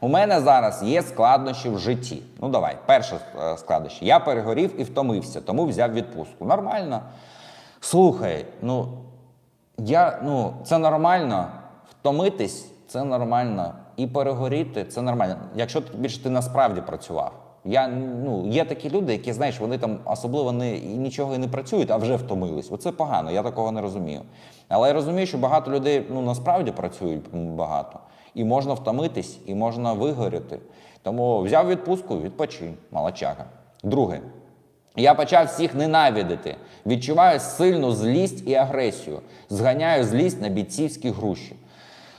У мене зараз є складнощі в житті. Ну давай, перше е, складнощі. Я перегорів і втомився, тому взяв відпустку. Нормально. Слухай, ну я, ну, це нормально. Втомитись це нормально. І перегоріти це нормально. Якщо більше ти насправді працював. Я, ну, є такі люди, які, знаєш, вони там особливо не, нічого і не працюють, а вже втомились. Оце погано, я такого не розумію. Але я розумію, що багато людей ну, насправді працюють багато. І можна втомитись, і можна вигоріти. Тому взяв відпустку, відпочинь, молодчага. Друге, я почав всіх ненавидити. Відчуваю сильну злість і агресію. Зганяю злість на бійцівські груші.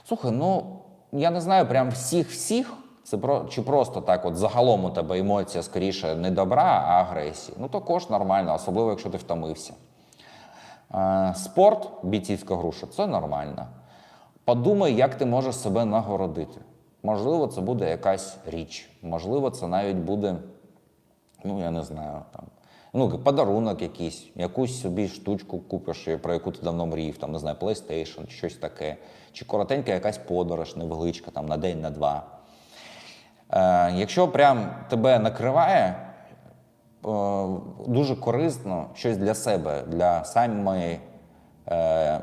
Слухай, ну я не знаю, прям всіх-всіх. Це про чи просто так, от загалом у тебе емоція скоріше не добра, а агресії. Ну також нормально, особливо якщо ти втомився. Е, Спорт, бійцівська груша це нормально. Подумай, як ти можеш себе нагородити. Можливо, це буде якась річ, можливо, це навіть буде, ну я не знаю, там. Ну, подарунок якийсь, якусь собі штучку купиш, про яку ти давно мріяв, там, не знаю, PlayStation, щось таке. Чи коротенька якась подорож, невеличка, там, на день, на два. Е, якщо прям тебе накриває, е, дуже корисно щось для себе, для самої, е,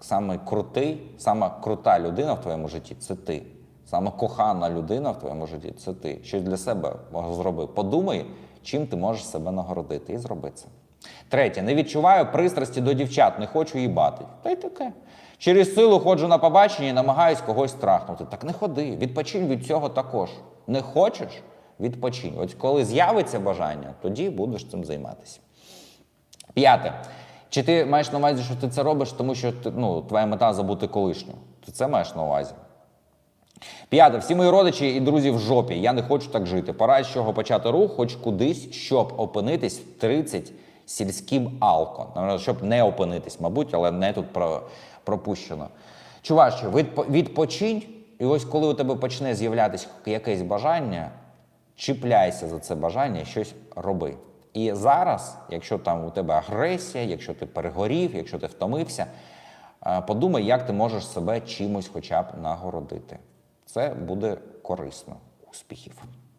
саме крутий, сама крута людина в твоєму житті це ти. Саме кохана людина в твоєму житті це ти. Щось для себе зроби. Подумай, чим ти можеш себе нагородити, і зроби це. Третє, не відчуваю пристрасті до дівчат, не хочу їбати. Та й таке. Через силу ходжу на побачення і намагаюсь когось трахнути. Так не ходи, відпочинь від цього також. Не хочеш? Відпочинь. От коли з'явиться бажання, тоді будеш цим займатися. П'яте. Чи ти маєш на увазі, що ти це робиш, тому що ну, твоя мета забути колишню? Ти це маєш на увазі? П'яте. Всі мої родичі і друзі в жопі. Я не хочу так жити. Пора з чого почати рух, хоч кудись, щоб опинитись в 30 сільським алко. Щоб не опинитись, мабуть, але не тут про, пропущено. Чуваче, відпочинь, і ось коли у тебе почне з'являтися якесь бажання, чіпляйся за це бажання і щось роби. І зараз, якщо там у тебе агресія, якщо ти перегорів, якщо ти втомився, е, подумай, як ти можеш себе чимось хоча б нагородити. Це буде корисно. Успіхів!